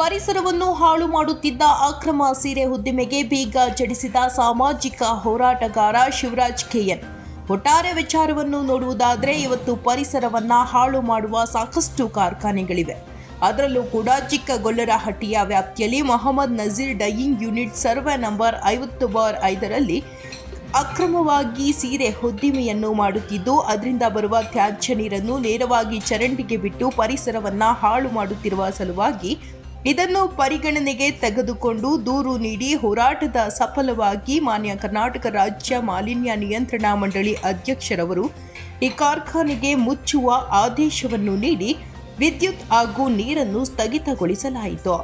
ಪರಿಸರವನ್ನು ಹಾಳು ಮಾಡುತ್ತಿದ್ದ ಅಕ್ರಮ ಸೀರೆ ಉದ್ದಿಮೆಗೆ ಬೀಗ ಜಡಿಸಿದ ಸಾಮಾಜಿಕ ಹೋರಾಟಗಾರ ಶಿವರಾಜ್ ಕೆಎನ್. ಒಟ್ಟಾರೆ ವಿಚಾರವನ್ನು ನೋಡುವುದಾದರೆ ಇವತ್ತು ಪರಿಸರವನ್ನ ಹಾಳು ಮಾಡುವ ಸಾಕಷ್ಟು ಕಾರ್ಖಾನೆಗಳಿವೆ. ಅದರಲ್ಲೂ ಕೂಡ ಚಿಕ್ಕಗೊಲ್ಲರಹಟ್ಟಿಯ ವ್ಯಾಪ್ತಿಯಲ್ಲಿ Mohammed Nazeer dyeing unit survey number ಐವತ್ತು ಬಾರ್ ಐದರಲ್ಲಿ ಅಕ್ರಮವಾಗಿ ಸೀರೆ ಉದ್ದಿಮೆಯನ್ನು ಮಾಡುತ್ತಿದ್ದು, ಅದರಿಂದ ಬರುವ ತ್ಯಾಜ್ಯ ನೀರನ್ನು ನೇರವಾಗಿ ಚರಂಡಿಗೆ ಬಿಟ್ಟು ಪರಿಸರವನ್ನು ಹಾಳು ಮಾಡುತ್ತಿರುವ ಸಲುವಾಗಿ ಇದನ್ನು ಪರಿಗಣನೆಗೆ ತೆಗೆದುಕೊಂಡು ದೂರು ನೀಡಿ ಹೋರಾಟದ ಸಫಲವಾಗಿ ಮಾನ್ಯ ಕರ್ನಾಟಕ ರಾಜ್ಯ ಮಾಲಿನ್ಯ ನಿಯಂತ್ರಣ ಮಂಡಳಿ ಅಧ್ಯಕ್ಷರವರು ಈ ಕಾರ್ಖಾನೆಗೆ ಮುಚ್ಚುವ ಆದೇಶವನ್ನು ನೀಡಿ ವಿದ್ಯುತ್ ಹಾಗೂ ನೀರನ್ನು ಸ್ಥಗಿತಗೊಳಿಸಲಾಯಿತು.